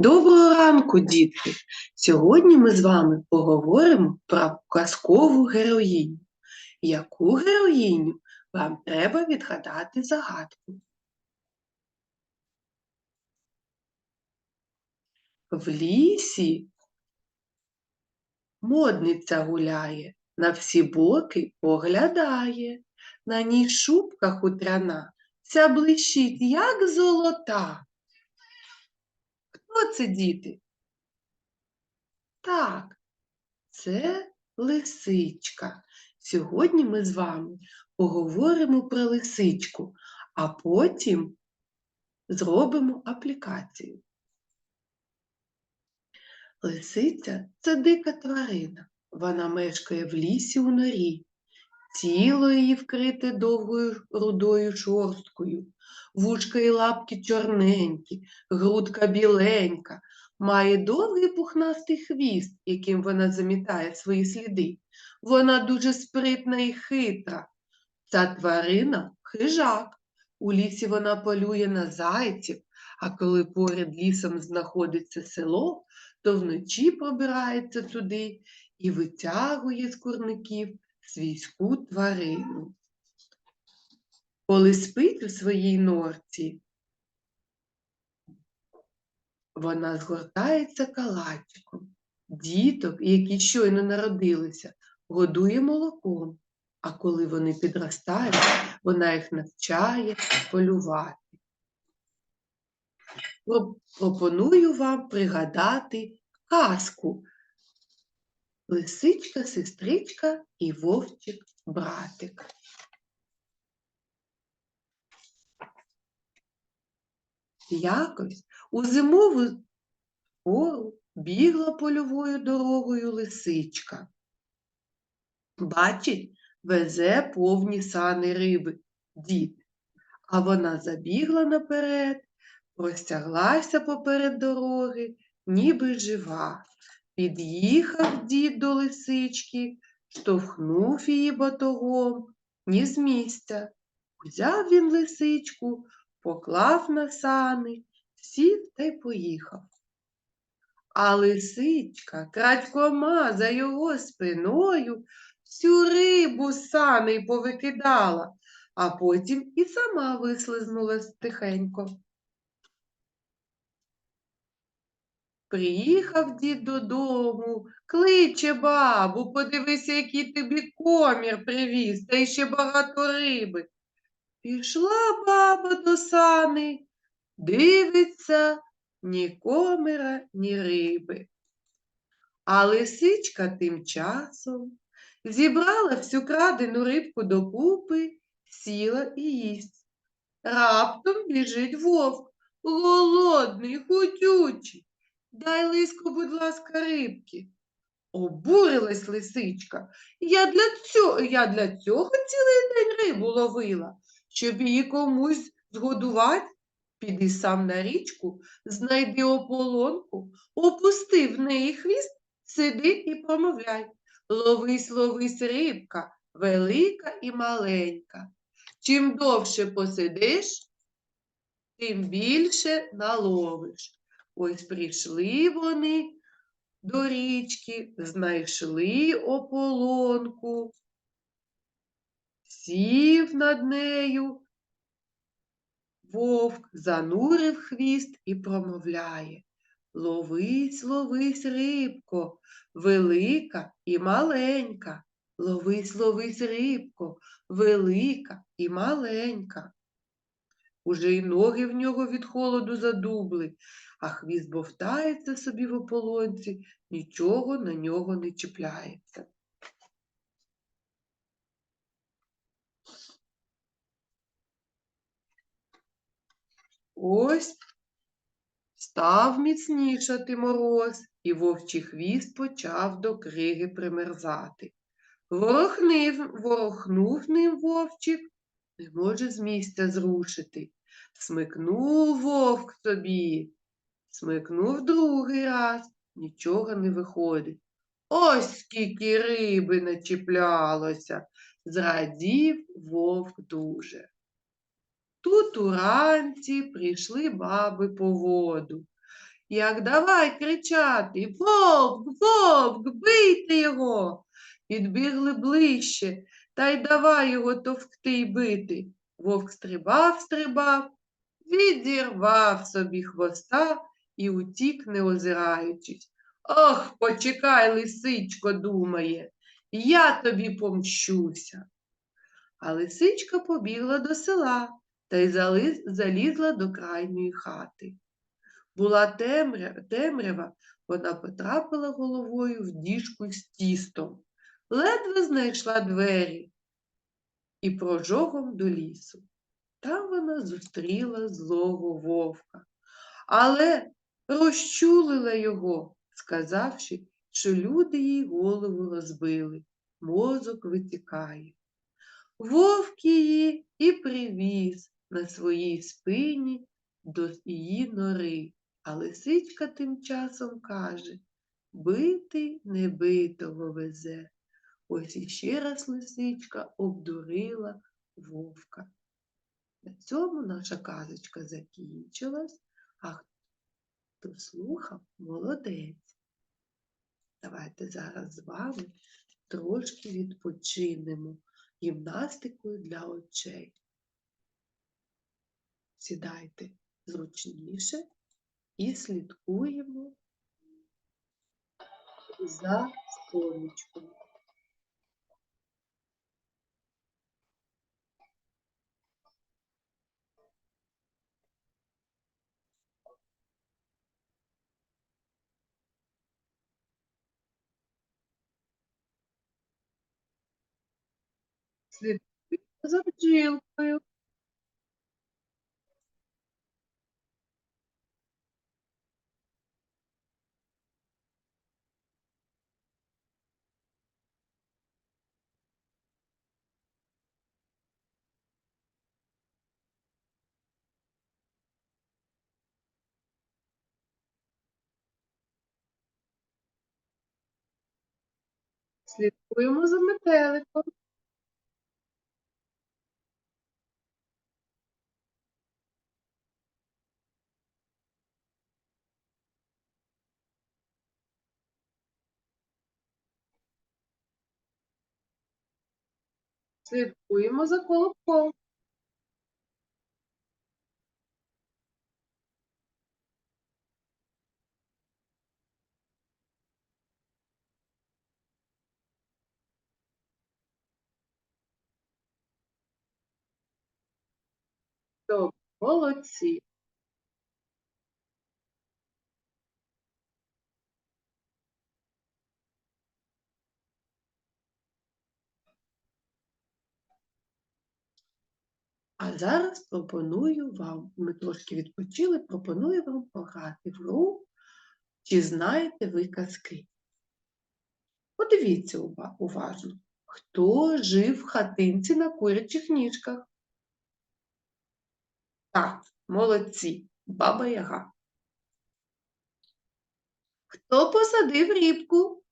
Доброго ранку, дітки! Сьогодні ми з вами поговоримо про казкову героїню. Яку героїню вам треба відгадати загадку? В лісі модниця гуляє, на всі боки поглядає, на ній шубка хутряна, вся блищить, як золота. Це діти? Так, це лисичка. Сьогодні ми з вами поговоримо про лисичку, а потім зробимо аплікацію. Лисиця це дика тварина. Вона мешкає в лісі у норі. Тіло її вкрите довгою рудою шорсткою, вушка і лапки чорненькі, грудка біленька, має довгий пухнастий хвіст, яким вона замітає свої сліди. Вона дуже спритна і хитра. Ця тварина хижак. У лісі вона полює на зайців, а коли поряд лісом знаходиться село, то вночі пробирається туди і витягує з курників свійську тварину. Коли спить у своїй норці, вона згортається калачиком. Діток, які щойно народилися, годує молоком, а коли вони підростають, вона їх навчає полювати. Пропоную вам пригадати казку Лисичка, сестричка і вовчик братик. Якось у зимову пору бігла польовою дорогою лисичка. Бачить, везе повні сани риби, дід, а вона забігла наперед, простяглася поперед дороги, ніби жива. Під'їхав дід до лисички, штовхнув її батогом, ні з місця. Взяв він лисичку, поклав на сани, сів та й поїхав. А лисичка крадькома за його спиною всю рибу з саней повикидала, а потім і сама вислизнула тихенько. Приїхав дід додому, кличе бабу, подивися, який тобі комір привіз, та ще багато риби. Пішла баба до сани, дивиться ні комира, ні риби. А лисичка тим часом зібрала всю крадену рибку докупи, сіла і їсть. Раптом біжить вовк, голодний, худючий. Дай лиску, будь ласка, рибки. Обурилась лисичка. Я для цього я для цього цілий день рибу ловила, щоб її комусь згодувати. Піди сам на річку, знайди ополонку, опусти в неї хвіст, сиди і промовляй. Ловись, ловись рибка, велика і маленька. Чим довше посидиш, тим більше наловиш. Ось прийшли вони до річки, знайшли ополонку, сів над нею, вовк занурив хвіст і промовляє Ловись, ловись, рибко, велика і маленька. Ловись, ловись, рибко, велика і маленька. Уже й ноги в нього від холоду задубли, а хвіст бовтається собі в ополонці, нічого на нього не чіпляється. Ось став міцнішати мороз, і вовчий хвіст почав до криги примерзати. Ворохнив, ворохнув ним вовчик, не може з місця зрушити. Смикнув вовк собі, смикнув другий раз, нічого не виходить. Ось скільки риби начіплялося, зрадів вовк дуже. Тут уранці прийшли баби по воду як давай кричати Вовк, вовк, бийте його. Підбігли ближче, та й давай його товкти й бити. Вовк стрибав, стрибав, відірвав собі хвоста і утік, не озираючись. Ох, почекай, лисичко, думає, я тобі помщуся. А лисичка побігла до села та й залізла до крайньої хати. Була темря- темрява, вона потрапила головою в діжку з тістом, ледве знайшла двері і прожогом до лісу. Там вона зустріла злого вовка, але розчулила його, сказавши, що люди їй голову розбили, мозок витікає. Вовк її і привіз на своїй спині до її нори, а лисичка тим часом каже Битий небитого везе. Ось іще раз лисичка обдурила вовка. На цьому наша казочка закінчилась, а хто слухав, молодець. Давайте зараз з вами трошки відпочинемо гімнастикою для очей. Сідайте зручніше і слідкуємо за сонечком. Слідкуємо за бджілкою. Слідкуємо за метеликом. Слідкуємо за колобком. Добре, молодці. А зараз пропоную вам, ми трошки відпочили, пропоную вам пограти в гру, чи знаєте ви казки. Подивіться уважно, хто жив в хатинці на курячих ніжках. Так, молодці, баба Яга. Хто посадив рібку?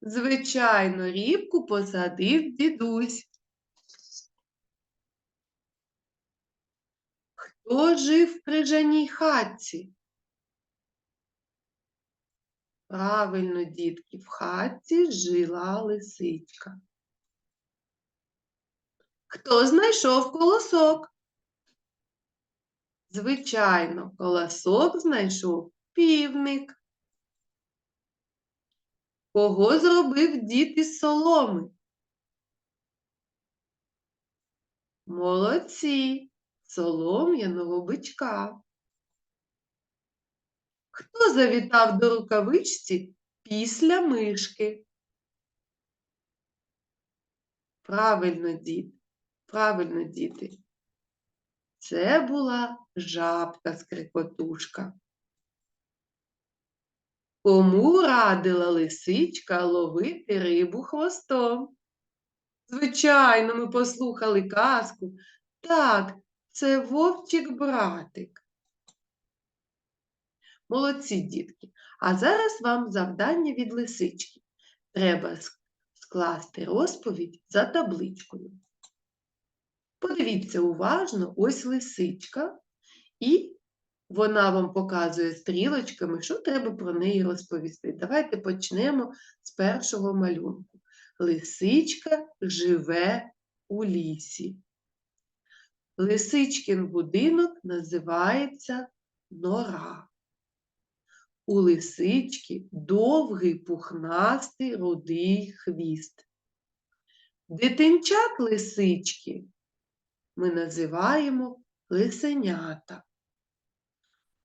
Звичайно, рібку посадив дідусь. Хто жив в крижаній хатці? Правильно, дітки, в хатці жила лисичка. Хто знайшов колосок? Звичайно, колосок знайшов півник. Кого зробив дід із соломи? Молодці, солом'яного бичка. Хто завітав до рукавичці після мишки? Правильно, дід, правильно, діти. Це була жабка-скрикотушка. Кому радила лисичка ловити рибу хвостом? Звичайно, ми послухали казку. Так, це вовчик-братик. Молодці, дітки. А зараз вам завдання від лисички. Треба скласти розповідь за табличкою. Подивіться уважно, ось лисичка і вона вам показує стрілочками, що треба про неї розповісти. Давайте почнемо з першого малюнку. Лисичка живе у лісі. Лисичкин будинок називається нора. У лисички довгий пухнастий рудий хвіст. Дитинчат лисички ми називаємо лисенята.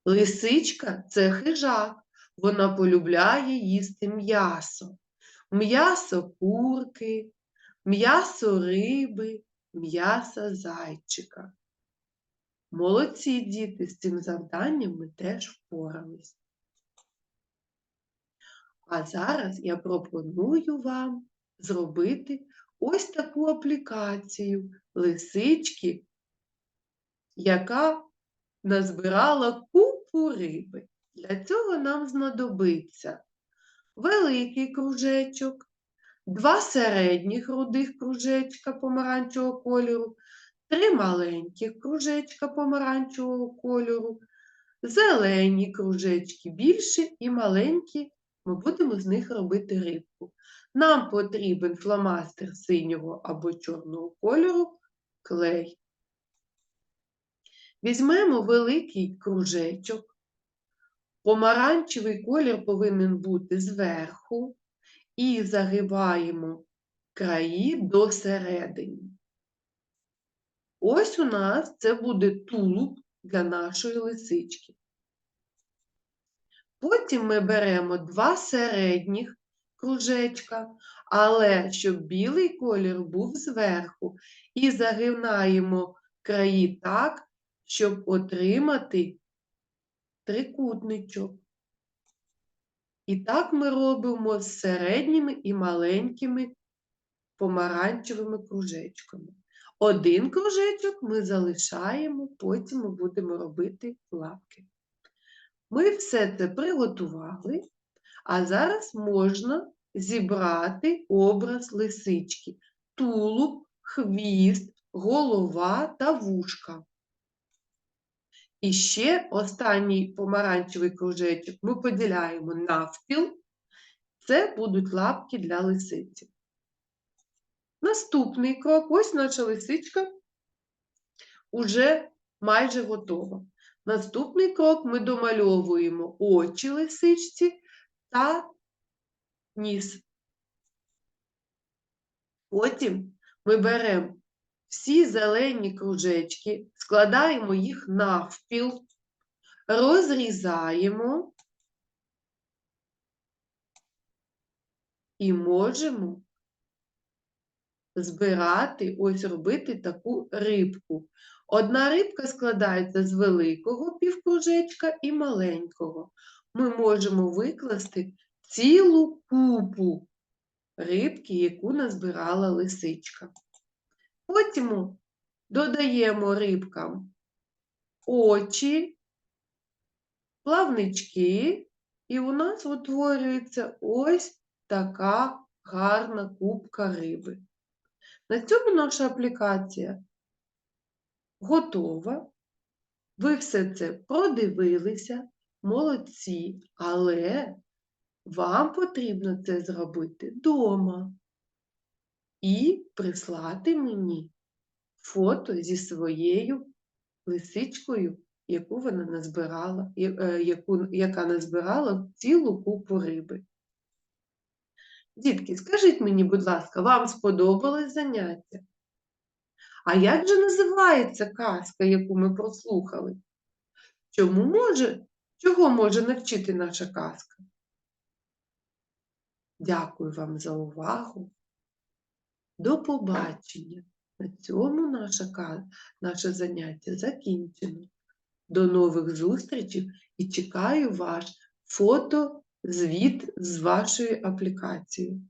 Лисичка це хижак, вона полюбляє їсти м'ясо. М'ясо курки, м'ясо риби, м'ясо зайчика. Молодці діти, з цим завданням ми теж впорались. А зараз я пропоную вам зробити ось таку аплікацію лисички, яка назбирала купу риби. Для цього нам знадобиться великий кружечок, два середніх рудих кружечка помаранчевого кольору, три маленьких кружечка помаранчевого кольору, зелені кружечки більші і маленькі, ми будемо з них робити рибку. Нам потрібен фломастер синього або чорного кольору, клей. Візьмемо великий кружечок. Помаранчевий колір повинен бути зверху і загибаємо краї до середини. Ось у нас це буде тулуб для нашої лисички. Потім ми беремо два середніх кружечка, але щоб білий колір був зверху, і загинаємо краї так, щоб отримати трикутничок. І так ми робимо з середніми і маленькими помаранчевими кружечками. Один кружечок ми залишаємо, потім ми будемо робити лапки. Ми все це приготували, а зараз можна зібрати образ лисички, тулуб, хвіст, голова та вушка. І ще останній помаранчевий кружечок ми поділяємо навпіл. Це будуть лапки для лисиці. Наступний крок, ось наша лисичка уже майже готова. Наступний крок ми домальовуємо очі лисичці та ніс. Потім ми беремо всі зелені кружечки, складаємо їх навпіл, розрізаємо і можемо збирати, ось робити таку рибку. Одна рибка складається з великого півкружечка і маленького. Ми можемо викласти цілу купу рибки, яку назбирала лисичка. Потім додаємо рибкам очі, плавнички, і у нас утворюється ось така гарна кубка риби. На цьому наша аплікація готова. Ви все це продивилися, молодці, але вам потрібно це зробити вдома і прислати мені фото зі своєю лисичкою, яку вона назбирала, е, яку, яка назбирала цілу купу риби. Дітки, скажіть мені, будь ласка, вам сподобалось заняття? А як же називається казка, яку ми прослухали? Чому може, Чого може навчити наша казка? Дякую вам за увагу. До побачення. На цьому наша, наше заняття закінчено. До нових зустрічей і чекаю ваш фото, звіт з вашою аплікацією.